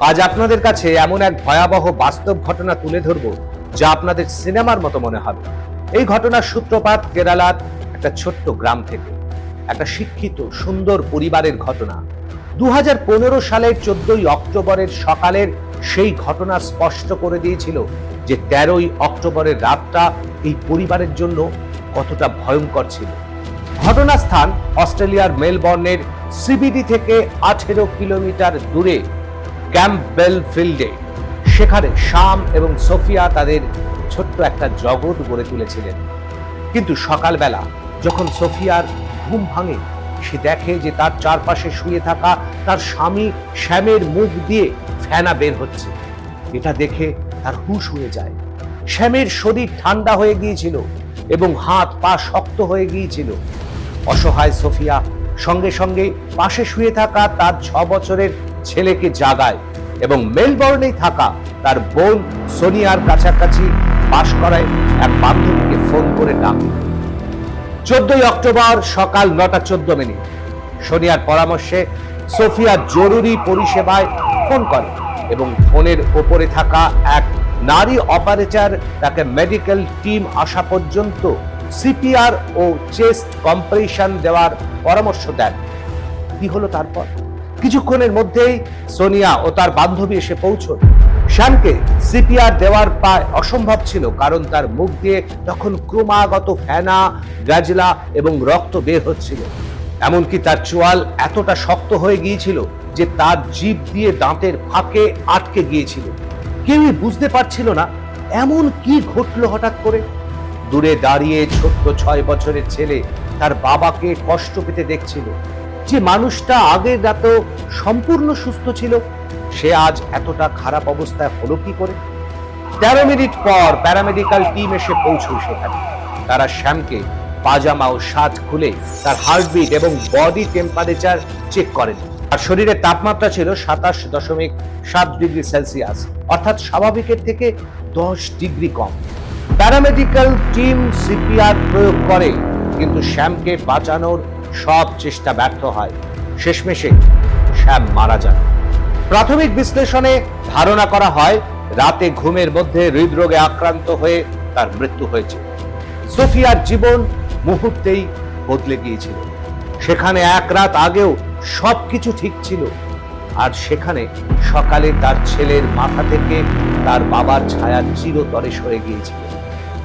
আজ আপনাদের কাছে এমন এক ভয়াবহ বাস্তব ঘটনা তুলে ধরব, যা আপনাদের সিনেমার মতো মনে হবে। এই ঘটনার সূত্রপাত কেরালার একটা ছোট্ট গ্রাম থেকে। একটা শিক্ষিত, সুন্দর পরিবারের ঘটনা। দু সালের চোদ্দই অক্টোবরের সকালের সেই ঘটনা স্পষ্ট করে দিয়েছিল যে তেরোই অক্টোবরের রাতটা এই পরিবারের জন্য কতটা ভয়ঙ্কর ছিল। ঘটনাস্থান অস্ট্রেলিয়ার মেলবর্নের সিবিডি থেকে আঠেরো কিলোমিটার দূরে ক্যাম্পবেল ফিল্ডে। সেখানে শাম এবং সোফিয়া তাদের ছোট্ট একটা জগৎ গড়ে তুলেছিলেন। কিন্তু সকালবেলা যখন সোফিয়ার ঘুম ভাঙে, সে দেখে যে তার চারপাশে শুয়ে থাকা তার স্বামী শ্যামের মুখ দিয়ে ফেনা বের হচ্ছে। এটা দেখে তার হুঁশ হয়ে যায়। শ্যামের শরীর ঠান্ডা হয়ে গিয়েছিল এবং হাত পা শক্ত হয়ে গিয়েছিল। অসহায় সোফিয়া সঙ্গে সঙ্গে পাশে শুয়ে থাকা তার ছ বছরের ছেলেকে জাগায় এবং মেলবর্নেই থাকা তার বোন সোনিয়ার কাছাকাছি বাস করায় এক বান্ধবীকে ফোন করে ডাকে। চোদ্দই অক্টোবর সকাল নটা চোদ্দ মিনিট। সোনিয়ার পরামর্শে সোফিয়া জরুরি পরিষেবায় ফোন করে এবং ফোনের ওপরে থাকা এক নারী অপারেটর তাকে মেডিকেল টিম আসা পর্যন্ত সিপিআর ও চেস্ট কম্প্রেশন দেওয়ার পরামর্শ দেন। কি হলো তারপর? কিছুক্ষণের মধ্যেই সোনিয়া ও তার বান্ধবী এসে পৌঁছল। শ্যামকে সিপিআর দেওয়ার প্রায় অসম্ভব ছিল, কারণ তার মুখ দিয়ে তখন ক্রমাগত ফেনা গাজলা এবং রক্ত বের হচ্ছিল। এমনকি তার চোয়াল এতটা শক্ত হয়ে গিয়েছিল যে তার জিভ দিয়ে দাঁতের ফাঁকে আটকে গিয়েছিল। কেউই বুঝতে পারছিল না এমন কি ঘটলো হঠাৎ করে। দূরে দাঁড়িয়ে ছোট্ট ছয় বছরের ছেলে তার বাবাকে কষ্ট পেতে দেখছিল। যে মানুষটা আগের রাতেও সম্পূর্ণ সুস্থ ছিল, সে আজ এতটা খারাপ অবস্থায় হলো কি করে? তেরো মিনিট পর প্যারামেডিক্যাল টিম এসে পৌঁছল সেখানে। তারা শ্যামকে পাজামা ও শার্ট খুলে তার হার্টবিট এবং বডি টেম্পারেচার চেক করেন। আর শরীরের তাপমাত্রা ছিল সাতাশ দশমিক সাত ডিগ্রি সেলসিয়াস, অর্থাৎ স্বাভাবিকের থেকে দশ ডিগ্রি কম। প্যারামেডিক্যাল টিম সিপিআর প্রয়োগ করে, কিন্তু শ্যামকে বাঁচানোর সব চেষ্টা ব্যর্থ হয়। শেষমেশে শ্যাম মারা যান। প্রাথমিক বিশ্লেষণে ধারণা করা হয়, রাতে ঘুমের মধ্যে হৃদরোগে আক্রান্ত হয়ে তার মৃত্যু হয়েছে। সোফিয়ার জীবন মুহূর্তেই বদলে গিয়েছিল। সেখানে এক রাত আগেও সবকিছু ঠিক ছিল। আর সেখানে সকালে তার ছেলের মাথা থেকে তার বাবার ছায়া চিরতরে সরে গিয়েছিল।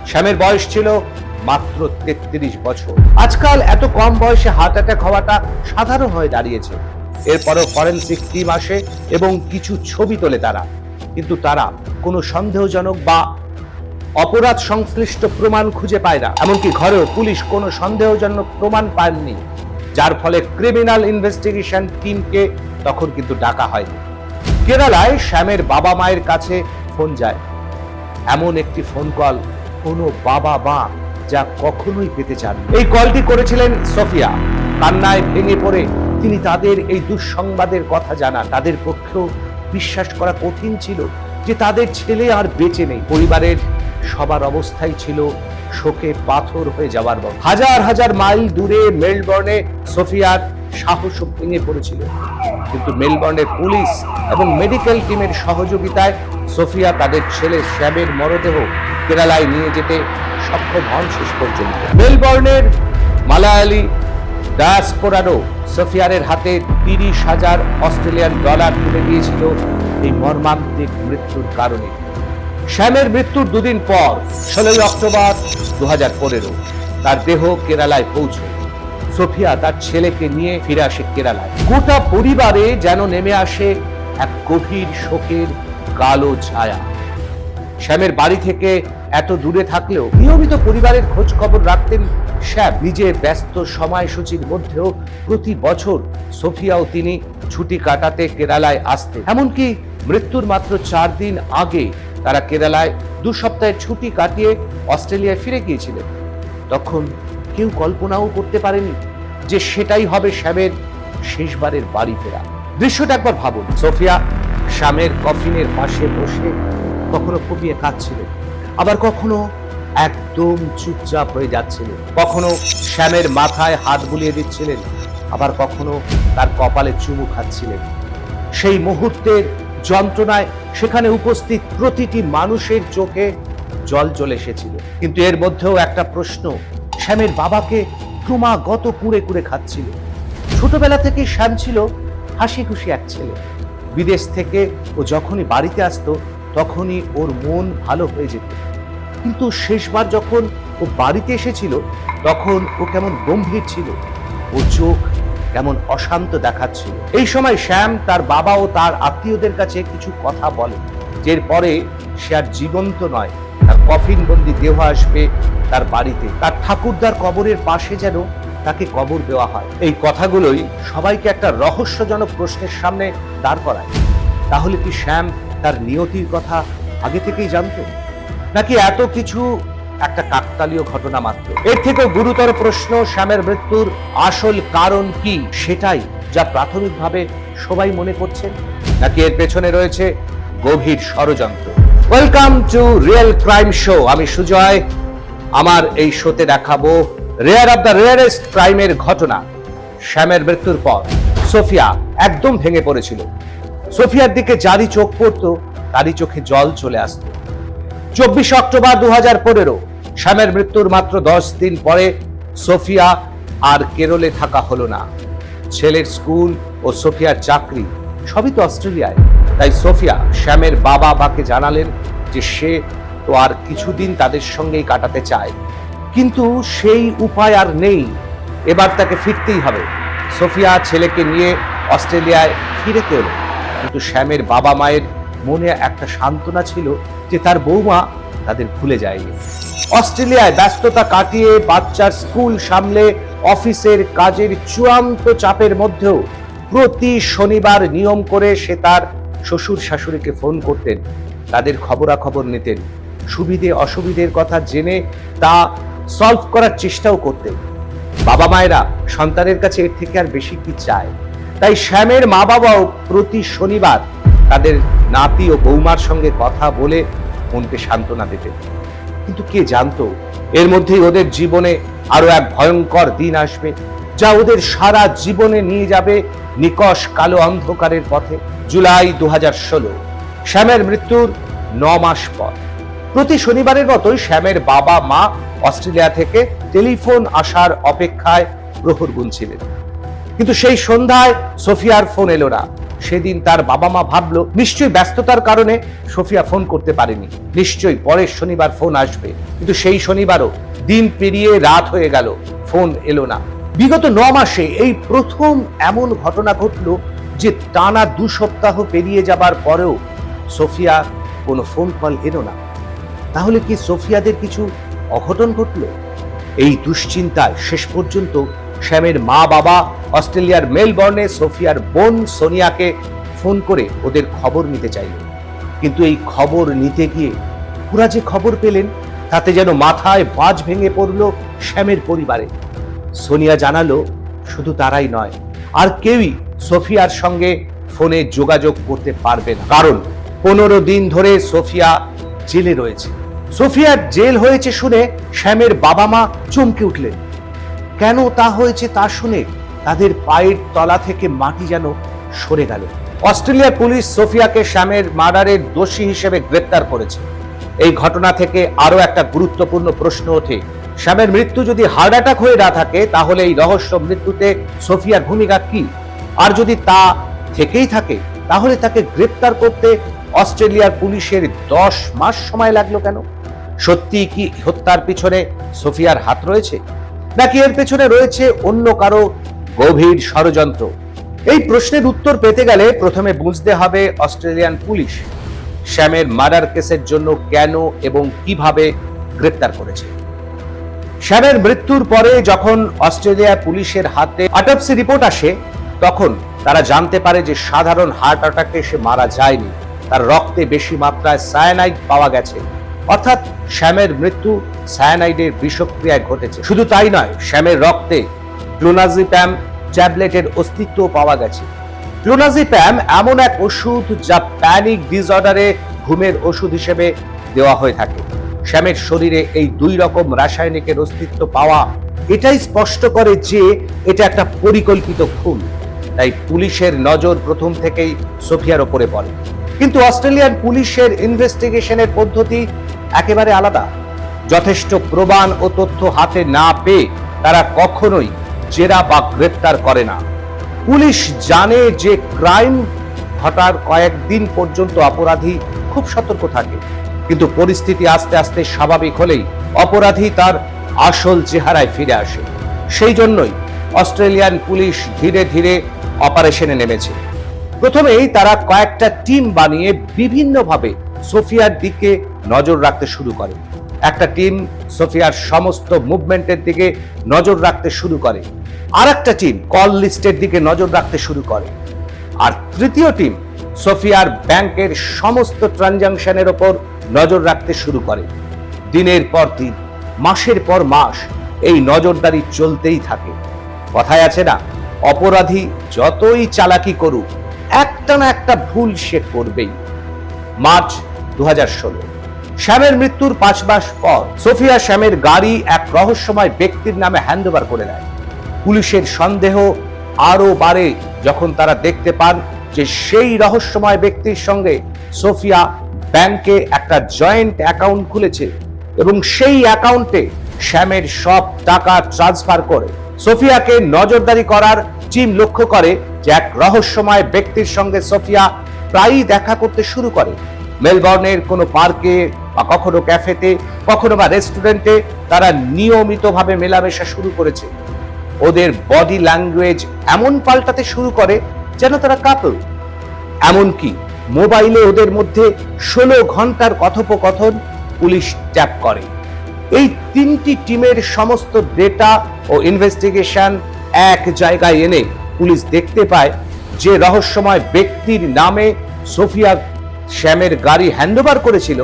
শ্যামের বয়স ছিল মাত্র তেত্রিশ বছর। আজকাল এত কম বয়সে হার্ট অ্যাটাক হওয়াটা সাধারণ হয়ে দাঁড়িয়েছে। এরপরও ফরেন্সিক টিম আসে এবং কিছু ছবি তোলে তারা। কিন্তু তারা কোনো সন্দেহজনক বা অপরাধ সংশ্লিষ্ট প্রমাণ খুঁজে পায় না। এমনকি ঘরেও পুলিশ কোনো সন্দেহজনক প্রমাণ পায়নি যার ফলে ক্রিমিনাল ইনভেস্টিগেশন টিমকে তখন কিন্তু ডাকা হয়নি। কেরালায় শ্যামের বাবা মায়ের কাছে ফোন যায়। এমন একটি ফোন কল, কোনো বাবা মা যা কখনোই পেতে চান এই কলটি করেছিলেন সোফিয়া। কান্নায় ভেঙে পড়ে তিনি তাদের এই দুঃসংবাদের কথা জানা তাদের পক্ষেও বিশ্বাস করা কঠিন ছিল যে তাদের ছেলে আর বেঁচে নেই। পরিবারের সবার অবস্থাই ছিল শোকে পাথর হয়ে যাওয়ার মতো। হাজার হাজার মাইল দূরে মেলবর্নে সোফিয়ার সাহস ভেঙে পড়েছিল। কিন্তু মেলবর্নের পুলিশ এবং মেডিকেল টিমের সহযোগিতায় সোফিয়া তাদের ছেলে শ্যাবের মরদেহ কেরালায় নিয়ে যেতে সক্ষম হন শেষ পর্যন্ত। মেলবর্নের মালায়ালি ডায়াসপোরারও সোফিয়ারের হাতে তিরিশ হাজার অস্ট্রেলিয়ান ডলার তুলে দিয়েছিল এই মর্মান্তিক মৃত্যুর কারণে। শ্যামের মৃত্যুর দুদিন পর, ষোলোই অক্টোবর দু হাজার পনেরো, তার দেহ কেরালায় পৌঁছয়। সোফিয়া তার ছেলেকে নিয়ে ফিরে আসে কেরালায়। গোটা পরিবারে যেন নেমে আসে এক গভীর শোকের কালো ছায়া। শ্যামের বাড়ি থেকে এত দূরে থাকলেও নিয়মিত পরিবারের খোঁজ খবর রাখতেন শ্যাম। নিজের ব্যস্ত সময়সূচির মধ্যেও প্রতি বছর সোফিয়াও তিনি ছুটি কাটাতে কেরালায় আসতেন। এমনকি মৃত্যুর মাত্র চার দিন আগে তারা কেরালায় দু সপ্তাহের ছুটি কাটিয়ে অস্ট্রেলিয়ায় ফিরে গিয়েছিলেন। তখন কেউ কল্পনাও করতে পারেনি যে সেটাই হবে শ্যামের শেষবারের বাড়ি ফেরা। দৃশ্যটা একবার ভাবুন। সোফিয়া শ্যামের কফিনের পাশে বসে কখনো ফুপিয়ে কাঁদছিলেন আবার কখনো একদম চুপচাপ হয়ে যাচ্ছিলেন কখনো শ্যামের মাথায় হাত বুলিয়ে দিচ্ছিলেন, আবার কখনো তার কপালে চুমু খাচ্ছিলেন। সেই মুহূর্তের যন্ত্রণায় সেখানে উপস্থিত প্রতিটি মানুষের চোখে জল চলে এসেছিল। কিন্তু এর মধ্যেও একটা প্রশ্ন, শ্যামের বাবাকে ক্রমাগত কুড়ে কুড়ে খাচ্ছিল। ছোটবেলা থেকে শ্যাম ছিল হাসি খুশি এক ছেলে। বিদেশ থেকে ও যখনই বাড়িতে আসতো, তখনই ওর মন ভালো হয়ে যেত। কিন্তু শেষবার যখন ও বাড়িতে এসেছিল, তখন ও কেমন গম্ভীর ছিল। ও চোখ কেমন অশান্ত দেখাচ্ছিল। এই সময় শ্যাম তার বাবা ও তার আত্মীয়দের কাছে কিছু কথা বলে এর পরে সে আর জীবন্ত নয়। তার কফিন বন্দি দেহ আসবে তার বাড়িতে। তার ঠাকুরদার কবরের পাশে যেন তাকে কবর দেওয়া হয়। এই কথাগুলোই সবাইকে একটা রহস্যজনক প্রশ্নের সামনে দাঁড় করায়। তাহলে কি শ্যাম তার নিয়তির কথা আগে থেকেই জানতো? নাকি এত কিছু একটা কাকতালীয় ঘটনা মাত্র? এর থেকেও গুরুতর প্রশ্ন, শ্যামের মৃত্যুর আসল কারণ কি? সেটাই যা প্রাথমিকভাবে সবাই মনে করছেন। নাকি এর পেছনে রয়েছে গভীর ষড়যন্ত্র? Welcome to real crime show আমি সুজয়, আমার এই শোতে দেখাবো রেয়ার অফ দ্য রেয়ারেস্ট ক্রাইমের ঘটনা, শ্যামের মৃত্যুর পর। সোফিয়া একদম ভেঙে পড়েছিল। সোফিয়ার দিকে যারই চোখ পড়তো, তারই চোখে জল চলে আসতো। চব্বিশ অক্টোবর দু হাজার পনেরো, শ্যামের মৃত্যুর মাত্র দশ দিন পরে সোফিয়া আর কেরলে থাকা হলো না। ছেলের স্কুল ও সোফিয়ার চাকরি সবই তো অস্ট্রেলিয়ায়। তাই সোফিয়া শ্যামের বাবা মাকে জানালেন যে সে তো আর কিছুদিন তাদের সঙ্গেই কাটাতে চায়। কিন্তু সেই উপায় আর নেই। এবার তাকে ফিরতেই হবে। সোফিয়া ছেলেকে নিয়ে অস্ট্রেলিয়ায় ফিরে এলো। কিন্তু শ্যামের বাবা মায়ের মনে একটা সান্ত্বনা ছিল যে তার বৌমা তাদের ভুলে যায়নি। অস্ট্রেলিয়ায় ব্যস্ততা কাটিয়ে বাচ্চার স্কুল সামলে অফিসের কাজের চূড়ান্ত চাপের মধ্যেও প্রতি শনিবার নিয়ম করে সে তার শ্বশুর শাশুড়িকে ফোন করতেন, তাদের খবরাখবর নিতেন, সুবিধে অসুবিধের কথা জেনে তা সলভ করার চেষ্টাও করতেন। বাবা মায়েরা সন্তানের কাছে এর থেকে আর বেশি কি চায়? তাই শ্যামের মা বাবাও প্রতি শনিবার তাদের নাতি ও বৌমার সঙ্গে কথা বলে মনকে সান্ত্বনা দিতেন। কিন্তু কে জানতো, এর মধ্যেই ওদের জীবনে আরও এক ভয়ঙ্কর দিন আসবে। যা ওদের সারা জীবনে নিয়ে যাবে নিকশ কালো অন্ধকারের পথে। জুলাই দু হাজার ষোলো, শ্যামের মৃত্যুর ন মাস পর। প্রতি শনিবারের মতোই শ্যামের বাবা, মা অস্ট্রেলিয়া থেকে টেলিফোন আসার অপেক্ষায় প্রহর গুনছিলেন। কিন্তু সেই সন্ধ্যায় সোফিয়ার ফোন এলো না। সেদিন তার বাবা মা ভাবলো, নিশ্চয়ই ব্যস্ততার কারণে সোফিয়া ফোন করতে পারেনি। নিশ্চয়ই পরের শনিবার ফোন আসবে। কিন্তু সেই শনিবারও দিন পেরিয়ে রাত হয়ে গেল। ফোন এলো না। বিগত ন মাসে এই প্রথম এমন ঘটনা ঘটলো যে টানা দু সপ্তাহ পেরিয়ে যাবার পরেও সোফিয়া কোনো ফোন কল এলো না। তাহলে কি সোফিয়াদের কিছু অঘটন ঘটলো? এই দুশ্চিন্তায় শেষ পর্যন্ত শ্যামের মা বাবা অস্ট্রেলিয়ার মেলবর্নে সোফিয়ার বোন সোনিয়াকে ফোন করে ওদের খবর নিতে চাইল। কিন্তু এই খবর নিতে গিয়ে পুরা যে খবর পেলেন, তাতে যেন মাথায় বাজ ভেঙে পড়ল শ্যামের পরিবারে। সোনিয়া জানালো, শুধু তারাই নয়, আর কেউই সোফিয়ার সঙ্গে ফোনে যোগাযোগ করতে পারবে না। কারণ পনেরো দিন ধরে সোফিয়া জেলে রয়েছে। সোফিয়ার জেল হয়েছে শুনে শ্যামের বাবা মা চমকে উঠলেন। কেন তা হয়েছে তা শুনে তাদের পায়ের তলা থেকে মাটি যেন সরে গেল। অস্ট্রেলিয়ার পুলিশ সোফিয়াকে শ্যামের মার্ডারের দোষী হিসেবে গ্রেপ্তার করেছে। এই ঘটনা থেকে আরও একটা গুরুত্বপূর্ণ প্রশ্ন ওঠে শ্যামের মৃত্যু যদি হার্ট অ্যাটাক হয়ে না থাকে, তাহলে এই রহস্য মৃত্যুতে সোফিয়ার ভূমিকা কি? আর যদি তা থেকেই থাকে, তাহলে তাকে গ্রেপ্তার করতে অস্ট্রেলিয়ার পুলিশের দশ মাস সময় লাগল কেন? সত্যি কি হত্যার পিছনে সোফিয়ার হাত রয়েছে? নাকি এর পেছনে রয়েছে অন্য কারও গভীর ষড়যন্ত্র? এই প্রশ্নের উত্তর পেতে গেলে প্রথমে বুঝতে হবে অস্ট্রেলিয়ান পুলিশ শ্যামের মার্ডার কেসের জন্য কেন এবং কীভাবে গ্রেপ্তার করেছে। শ্যামের মৃত্যুর পরে যখন অস্ট্রেলিয়া পুলিশের হাতে অটপসি রিপোর্ট আসে, তখন তারা জানতে পারে যে সাধারণ হার্ট অ্যাটাকে সে মারা যায়নি। তার রক্তে বেশি মাত্রায় সায়ানাইড পাওয়া গেছে। অর্থাৎ শ্যামের মৃত্যু সায়ানাইডের বিষক্রিয়ায় ঘটেছে। শুধু তাই নয়, শ্যামের রক্তে ক্লোনাজিপ্যাম ট্যাবলেটের অস্তিত্ব পাওয়া গেছে। ক্লোনাজিপ্যাম এমন এক ওষুধ যা প্যানিক ডিসঅর্ডারে ঘুমের ওষুধ হিসেবে দেওয়া হয়ে থাকে। শ্যামের শরীরে এই দুই রকম রাসায়নিকের অস্তিত্ব পাওয়া, এটাই স্পষ্ট করে যে এটা একটা পরিকল্পিত খুন। তাই পুলিশের নজর প্রথম থেকেই সোফিয়ার ওপরে পড়ে। কিন্তু অস্ট্রেলিয়ান পুলিশের ইনভেস্টিগেশনের পদ্ধতি একেবারে আলাদা। যথেষ্ট প্রমাণ ও তথ্য হাতে না পেয়ে তারা কখনোই জেরা বা গ্রেপ্তার করে না। পুলিশ জানে যে ক্রাইম ঘটার কয়েকদিন পর্যন্ত অপরাধী খুব সতর্ক থাকে। কিন্তু পরিস্থিতি আস্তে আস্তে স্বাভাবিক হলেই অপরাধী তার আসল চেহারায় ফিরে আসে। সেই জন্যই অস্ট্রেলিয়ান পুলিশ ধীরে ধীরে অপারেশনে নেমেছে। প্রথমেই তারা কয়েকটা টিম বানিয়ে বিভিন্নভাবে সোফিয়ার দিকে নজর রাখতে শুরু করে। একটা টিম সোফিয়ার সমস্ত মুভমেন্টের দিকে নজর রাখতে শুরু করে। আর একটা টিম কল লিস্টের দিকে নজর রাখতে শুরু করে। আর তৃতীয় টিম সোফিয়ার ব্যাংকের সমস্ত ট্রানজাকশনের ওপর নজর রাখতে শুরু করে। দিনের পর দিন, মাসের পর মাস এই নজরদারি চলতেই থাকে। কথায় আছে না, অপরাধী যতই চালাকি করুক, একটা না একটা ভুল সে করবেই। মার্চ দু শ্যামের মৃত্যুর পাঁচ মাস পর সোফিয়া শ্যামের গাড়ি এক রহস্যময় ব্যক্তির নামে হ্যান্ডওভার করে দেয় পুলিশের সন্দেহ আরও বাড়ে যখন তারা দেখতে পান যে সেই রহস্যময় ব্যক্তির সঙ্গে সোফিয়া ব্যাংকে একটা জয়েন্ট অ্যাকাউন্ট খুলেছে এবং সেই অ্যাকাউন্টে শ্যামের সব টাকা ট্রান্সফার করে। সোফিয়াকে নজরদারি করার টিম লক্ষ্য করে যে এক রহস্যময় ব্যক্তির সঙ্গে সোফিয়া প্রায়ই দেখা করতে শুরু করে। মেলবর্নের কোনো পার্কে বা কখনো ক্যাফেতে, কখনো বা রেস্টুরেন্টে তারা নিয়মিতভাবে মেলামেশা শুরু করেছে। ওদের বডি ল্যাঙ্গুয়েজ এমন পাল্টাতে শুরু করে যেন তারা কাপল এমনকি মোবাইলে ওদের মধ্যে ষোলো ঘণ্টার কথোপকথন পুলিশ ট্যাপ করে। এই তিনটি টিমের সমস্ত ডেটা ও ইনভেস্টিগেশন এক জায়গায় এনে পুলিশ দেখতে পায় যে রহস্যময় ব্যক্তির নামে সোফিয়া শ্যামের গাড়ি হ্যান্ডওভার করেছিল,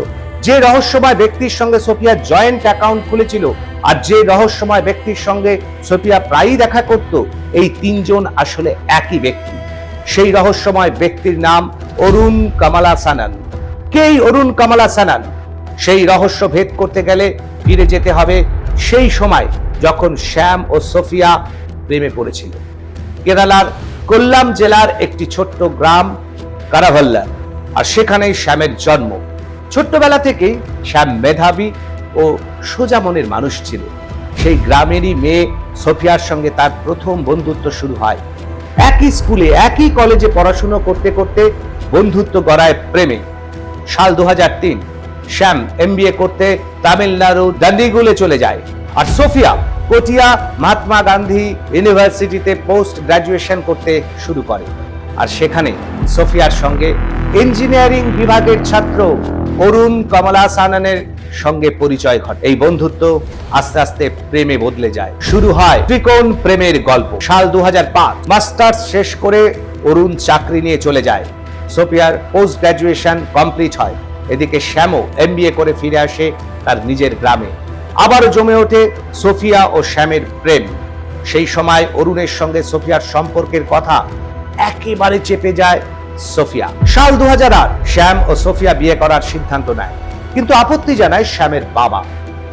যে রহস্যময় ব্যক্তির সঙ্গে সোফিয়া জয়েন্ট অ্যাকাউন্ট খুলেছিল আর যে রহস্যময় ব্যক্তির সঙ্গে সোফিয়া প্রায়ই দেখা করত, এই তিনজন আসলে একই ব্যক্তি। সেই রহস্যময় ব্যক্তির নাম অরুণ কামালা সানান। কেই অরুণ কামালা সানান? সেই রহস্য ভেদ করতে গেলে ফিরে যেতে হবে সেই সময় যখন শ্যাম ও সোফিয়া প্রেমে পড়েছিল। কেরালার কোল্লাম জেলার একটি ছোট্ট গ্রাম কারাভাল্লা, আর সেখানেই শ্যামের জন্ম। ছোট্টবেলা থেকেই শ্যাম মেধাবী ও সোজা মনের মানুষ ছিল। সেই গ্রামেরই মেয়ে সোফিয়ার সঙ্গে তার প্রথম বন্ধুত্ব শুরু হয় একই স্কুলে, একই কলেজে পড়াশুনো করতে করতে বন্ধুত্ব গড়ায় প্রেমে। সাল দুহাজার তিন, শ্যাম এমবিএ করতে তামিলনাড়ু দান্ডিগুলে চলে যায়। আর সোফিয়া কোটিয়া, মহাত্মা গান্ধী ইউনিভার্সিটিতে পোস্ট গ্রাজুয়েশন করতে শুরু করে। আর সেখানে সোফিয়ার সঙ্গে ইঞ্জিনিয়ারিং বিভাগের ছাত্র অরুণ কমলা সানানের সঙ্গে পরিচয় ঘটে। এই বন্ধুত্ব আস্তে আস্তে প্রেমে বদলে যায়। শুরু হয় ত্রিকোণ প্রেমের গল্প। সাল দু মাস্টার্স শেষ করে অরুণ চাকরি নিয়ে চলে যায়। সোফিয়ার পোস্ট গ্রাজুয়েশন কমপ্লিট হয়। এদিকে শ্যামও এমবিএ করে ফিরে আসে তার নিজের গ্রামে। আবারও জমে ওঠে সোফিয়া ও শ্যামের প্রেম। সেই সময় অরুণের সঙ্গে সোফিয়ার সম্পর্কের কথা একেবারে চেপে যায় সোফিয়া। সাল দু হাজার আট। শ্যাম ও সোফিয়া বিয়ে করার সিদ্ধান্ত নেয়। কিন্তু আপত্তি জানায় শ্যামের বাবা।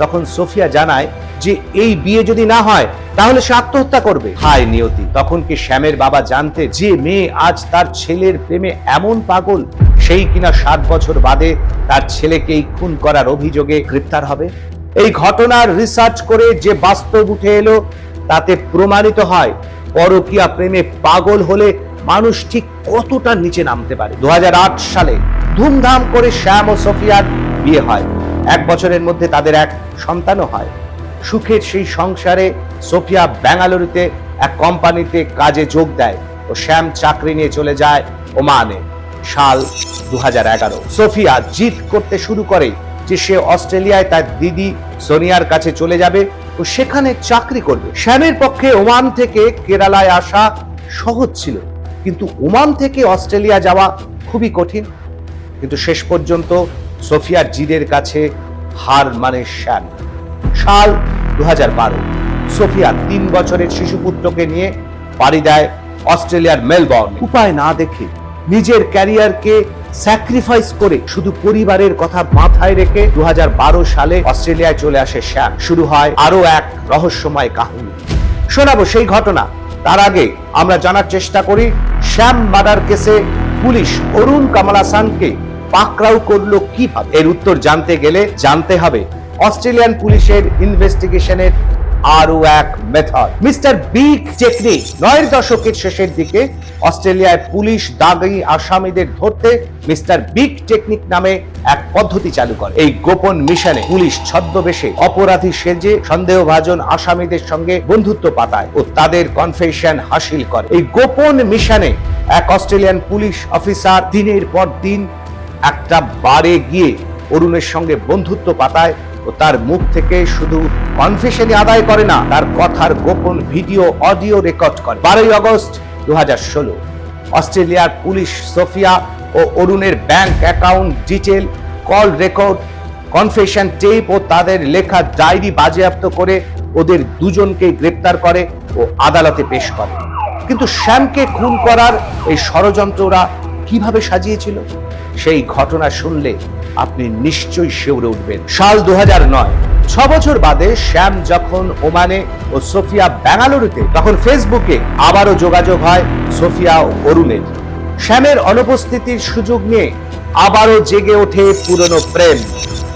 তখন সোফিয়া জানায় যে এই বিয়ে যদি না হয়, তাহলে সে আত্মহত্যা করবে। হায় নিয়তি, তখন কি শ্যামের বাবা জানতে যে মেয়ে আজ তার ছেলের প্রেমে এমন পাগল, সেই কিনা সাত বছর বাদে তার ছেলেকেই খুন করার অভিযোগে গ্রেপ্তার হবে? এই ঘটনার রিসার্চ করে যে বাস্তব উঠে এলো, তাতে প্রমাণিত হয়, পরকিয়া প্রেমে পাগল হলে মানুষ ঠিক কতটা নিচে নামতে পারে? দু হাজার আট সালে ধুমধাম করে শ্যাম ও সোফিয়ার বিয়ে হয়। এক বছরের মধ্যে তাদের এক সন্তানও হয়। সুখের সেই সংসারে সোফিয়া বেঙ্গালুরুতে এক কোম্পানিতে কাজে যোগ দেয় ও শ্যাম চাকরি নিয়ে চলে যায় ওমানে। সাল দু সোফিয়া জিদ করতে শুরু করে যে সে অস্ট্রেলিয়ায় তার দিদি সোনিয়ার কাছে চলে যাবে ও সেখানে চাকরি করবে। শ্যামের পক্ষে ওমান থেকে কেরালায় আসা সহজ ছিল, কিন্তু ওমান থেকে অস্ট্রেলিয়া যাওয়া খুবই কঠিন। কিন্তু শেষ পর্যন্ত সোফিয়ার জিদের কাছে হার মানে শ্যাম। সাল দু সোফিয়া তিন বছরের শিশুপুত্রকে নিয়ে পাড়ি দেয় অস্ট্রেলিয়ার মেলবর্ন। উপায় না দেখে নিজের ক্যারিয়ারকে স্যাক্রিফাইস করে শুধু পরিবারের কথা মাথায় রেখে দু হাজার বারো সালে অস্ট্রেলিয়ায় চলে আসে শ্যাম। শুরু হয় আরও এক রহস্যময় কাহিনী। শোনাবো সেই ঘটনা। তার আগে আমরা জানার চেষ্টা করি, শ্যাম মার্ডার কেসে পুলিশ অরুণ কামালাসানকে পাকড়াও করল কীভাবে? এর উত্তর জানতে গেলে জানতে হবে অস্ট্রেলিয়ান পুলিশের ইনভেস্টিগেশনের আরও এক মেথড। মিস্টার বিগ টেকনিক নয়ের দশকের শেষের দিকে অস্ট্রেলিয়ায় পুলিশ দাগি আসামিদের ধরতে মিস্টার বিগ টেকনিক নামে এক পদ্ধতি চালু করে। এই গোপন মিশনে পুলিশ ছদ্মবেশে অপরাধী সেজে সন্দেহভাজন আসামিদের সঙ্গে বন্ধুত্ব পাতায় ও তাদের কনফেশন হাসিল করে। এই গোপন মিশনে এক অস্ট্রেলিয়ান পুলিশ অফিসার দিনের পর দিন একটা বারে গিয়ে অরুণের সঙ্গে বন্ধুত্ব পাতায় ও তার মুখ থেকে শুধু কনফেশনই আদায় করে না, তার কথার গোপন ভিডিও অডিও রেকর্ড করে। বারোই আগস্ট দু অস্ট্রেলিয়ার পুলিশ সোফিয়া ও অরুণের bank account detail call record confession tape ও তাদের লেখা ডায়েরি বাজেয়াপ্ত করে ওদের দুজনকে গ্রেপ্তার করে ও আদালতে পেশ করে। কিন্তু শ্যামকে খুন করার এই ষড়যন্ত্ররা কীভাবে সাজিয়েছিল? সেই ঘটনা শুনলে আপনি নিশ্চয়ই শিউরে উঠবেন। সাল দু নয়, ছ বছর বাদে শ্যাম যখন ওমানে ও সোফিয়া বেঙ্গালুরুতে, তখন ফেসবুকে আবারও যোগাযোগ হয় সোফিয়া ও অরুণের শ্যামের অনুপস্থিতির সুযোগ নিয়ে আবারও জেগে ওঠে পুরনো প্রেম।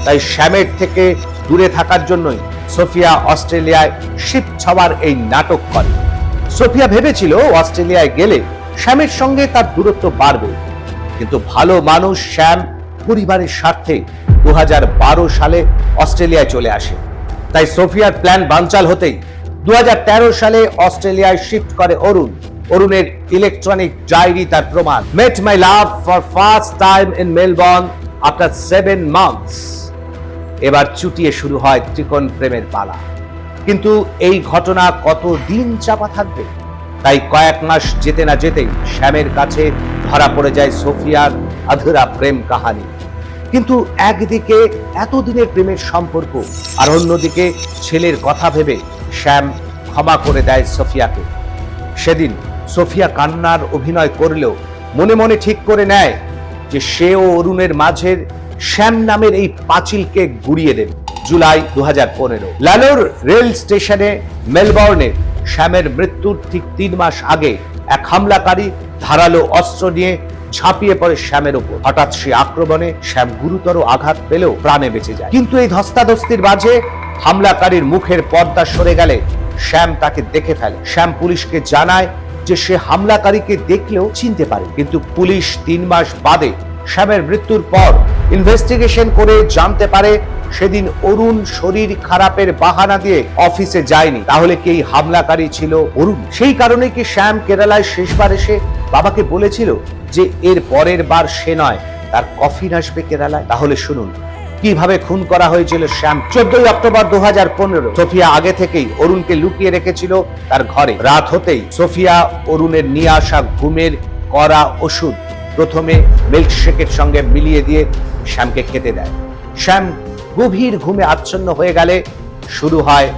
তাই শ্যামের থেকে দূরে থাকার জন্যই সোফিয়া অস্ট্রেলিয়ায় শিপ ছাওয়ার এই নাটক করে। সোফিয়া ভেবেছিল অস্ট্রেলিয়ায় গেলে শ্যামের সঙ্গে তার দূরত্ব বাড়বে। কিন্তু ভালো মানুষ, শ্যাম, পরিবারের স্বার্থে দু সালে অস্ট্রেলিয়ায় চলে আসে। তাই সোফিয়ার প্ল্যান বানচাল হতেই দু সালে অস্ট্রেলিয়ায় শিফট করে অরুণ। অরুণের ইলেকট্রনিক ডায়েরি তার প্রমাণ। Met my love for first time in Melbourne after seven months এবার চুটিয়ে শুরু হয় ত্রিকোণ প্রেমের পালা। কিন্তু এই ঘটনা কত দিন চাপা থাকবে? তাই কয়েক মাস যেতে না যেতেই শ্যামের কাছে ধরা পড়ে যায় সোফিয়ার আধুরা প্রেম কাহানি। কিন্তু একদিকে এতদিনের প্রেমের সম্পর্ক আর অন্যদিকে ছেলের কথা ভেবে শ্যাম ক্ষমা করে দেয় সোফিয়াকে। সেদিন সোফিয়া কান্নার অভিনয় করলেও মনে মনে ঠিক করে নেয় যে সে ও অরুণের মাঝের শ্যাম নামের এই পাঁচিলকে গুড়িয়ে দেবে। জুলাই দু হাজার পনেরো। লালোর রেল স্টেশনে মেলবর্নের শ্যামের মৃত্যুর ঠিক তিন মাস আগে এক হামলাকারী ধারালো অস্ত্র নিয়ে ঝাঁপিয়ে পড়ে শ্যামের উপর। হঠাৎ সে আক্রমণে শ্যাম গুরুতর আঘাত পেলেও প্রাণে বেঁচে যায়। কিন্তু এই ধস্তাধস্তির মাঝে হামলাকারীর মুখের পর্দা সরে গেলে শ্যাম তাকে দেখে ফেলে। শ্যাম পুলিশকে জানায় যে সে হামলাকারীকে দেখলেও চিনতে পারে। কিন্তু পুলিশ তিন মাস বাদে শ্যামের মৃত্যুর পর ইনভেস্টিগেশন করে জানতে পারে সেদিন অরুণ শরীর খারাপের বাহানা দিয়ে অফিসে যায়নি। তাহলে কি হামলাকারী ছিল অরুণ? সেই কারণে কি শ্যাম কেরালায় শেষবার এসে বাবাকে বলেছিল যে এর পরের বার সে নয়, তার কফিন আসবে কেরালায়? তাহলে শুনুন, কীভাবে খুন করা হয়েছিল শ্যাম? চোদ্দই অক্টোবর দু হাজার পনেরো, সোফিয়া আগে থেকেই অরুণকে লুকিয়ে রেখেছিল তার ঘরে। রাত হতেই সোফিয়া অরুণের নিয়ে আসা ঘুমের করা ওষুধ প্রথমে মিল্কশেকের সঙ্গে মিলিয়ে দিয়ে শ্যামকে খেতে দেয়। শ্যাম গভীর ঘুমে আচ্ছন্ন হয়ে গেলে শুরু হয়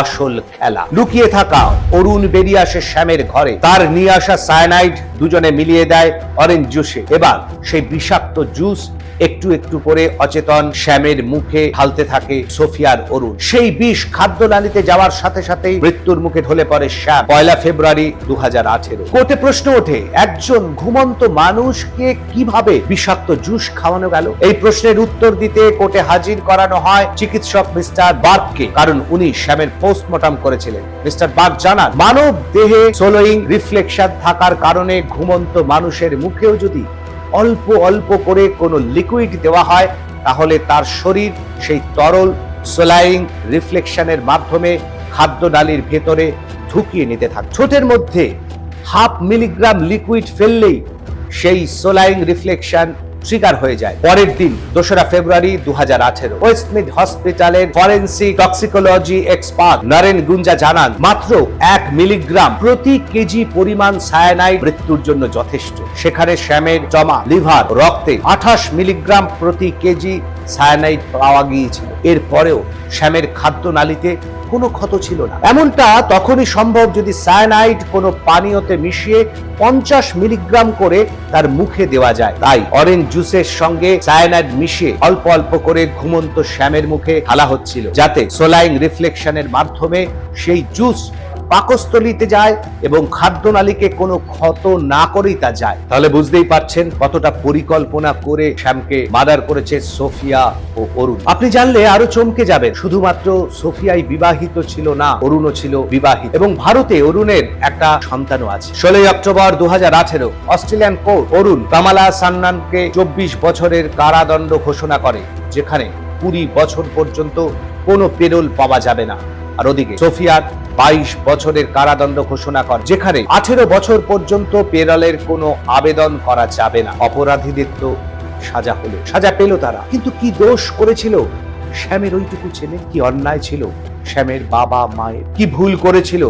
আসল খেলা। লুকিয়ে থাকা অরুণ বেরিয়ে আসে শ্যামের ঘরে। তার নিয়ে আসা সায়ানাইড দুজনে মিলিয়ে দেয় অরেঞ্জ জুসে এবার সেই বিষাক্ত জুস একটু একটু করে অচেতন শ্যামের মুখে ঢালতে থাকে সোফিয়ার অরুণ। সেই বিষ খাদ্য নালীতে যাওয়ার সাথে সাথেই মৃত্যুর মুখে ঢলে পড়ে শ্যাম। পয়লা ফেব্রুয়ারি দু হাজার আঠেরো। কোর্টে প্রশ্ন ওঠে, একজন ঘুমন্ত মানুষকে কীভাবে বিষাক্ত জুস খাওয়ানো গেল? এই প্রশ্নের উত্তর দিতে কোর্টে হাজির করানো হয় চিকিৎসক মিস্টার বার্গকে কারণ উনি শ্যামের পোস্টমর্টম করেছিলেন। মিস্টার বার্গ জানান, মানব দেহে সোলোয়িং রিফ্লেকশন থাকার কারণে ঘুমন্ত মানুষের মুখেও যদি অল্প অল্প করে কোনো লিকুইড দেওয়া হয়, তাহলে তার শরীর সেই তরল সোলাইং রিফ্লেকশনের মাধ্যমে খাদ্য নালীর ভেতরে ঢুকিয়ে নিতে থাকে। ছোটের মধ্যে হাফ মিলিগ্রাম লিকুইড ফেললেই সেই সোলাইং রিফ্লেকশন ট্রিগার হয়ে যায়। পরের দিন, দোসরা ফেব্রুয়ারি দু হাজার আঠেরো ওয়েস্টমিড হসপিটালের forensic toxicology expert Naren Gunja জানান, মাত্র এক মিলিগ্রাম প্রতি কেজি পরিমাণ সায়ানাইড মৃত্যুর জন্য যথেষ্ট। সেখানে শ্যামের জমা, লিভার, রক্তে আঠাশ মিলিগ্রাম প্রতি কেজি সায়ানাইড পাওয়া গিয়েছিল। এরপরেও শ্যামের খাদ্য নালীতে কোনো ক্ষত ছিল না। এমনটা তখনই সম্ভব যদি সায়ানাইড কোনো পানীয়তে মিশিয়ে পঞ্চাশ মিলিগ্রাম করে তার মুখে দেওয়া যায়। তাই অরেঞ্জ জুসের সঙ্গে সায়ানাইড মিশিয়ে অল্প অল্প করে ঘুমন্ত শ্যামের মুখে ঢালা হচ্ছিল। যাতে সোলাইং রিফ্লেকশনের মাধ্যমে সেই জুস পাকস্থলিতে যায় এবং খাদ্যনালীকে কোনো ক্ষত না করেই তা যায়। তাহলে বুঝতেই পারছেন কতটা পরিকল্পনা করে শ্যামকে মার্ডার করেছে সোফিয়া ও অরুণ। আপনি জানলে আরও চমকে যাবেন। শুধুমাত্র সোফিয়াই বিবাহিত ছিল না, অরুণও ছিল বিবাহিত। এবং ভারতে অরুণের একটা সন্তানও আছে। ষোলোই অক্টোবর দু হাজার আঠেরো, অস্ট্রেলিয়ান কোর্ট অরুণ কামালা সান্নানকে চব্বিশ বছরের কারাদণ্ড ঘোষণা করে, যেখানে কুড়ি বছর পর্যন্ত কোনো পেরোল পাওয়া যাবে না। আর ওদিকে সোফিয়ার বাইশ বছরের কারাদণ্ড ঘোষণা কর, যেখানে আঠেরো বছর পর্যন্ত পেরালের কোনো আবেদন করা যাবে না। অপরাধীদের তো সাজা হলো, সাজা পেল তারা। কিন্তু কি দোষ করেছিল? শ্যামের ওইটুকু ছেলে কি অন্যায় ছিল? শ্যামের বাবা মায়ের কি ভুল করেছিল?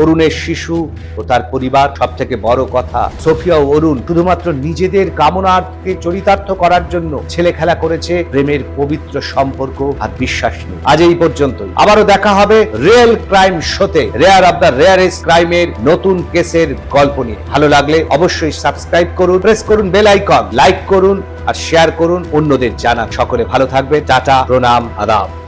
অরুণের শিশু ও তার পরিবার সব থেকে বড় কথা, সোফিয়া ও অরুণ শুধুমাত্র নিজেদের কামনাকে চরিতার্থ করার জন্য ছেলে খেলা করেছে, প্রেমের পবিত্র সম্পর্ক আর বিশ্বাস নেই আজ এই পর্যন্তই। আবারও দেখা হবে রিয়েল ক্রাইম শোতে, রেয়ার অব দ্য রেয়ারেস্ট ক্রাইমের নতুন কেসের গল্প নিয়ে। ভালো লাগলে অবশ্যই সাবস্ক্রাইব করুন, প্রেস করুন বেল আইকন, লাইক করুন আর শেয়ার করুন অন্যদের জানান। সকলে ভালো থাকবে। টাটা, প্রণাম, আদাব।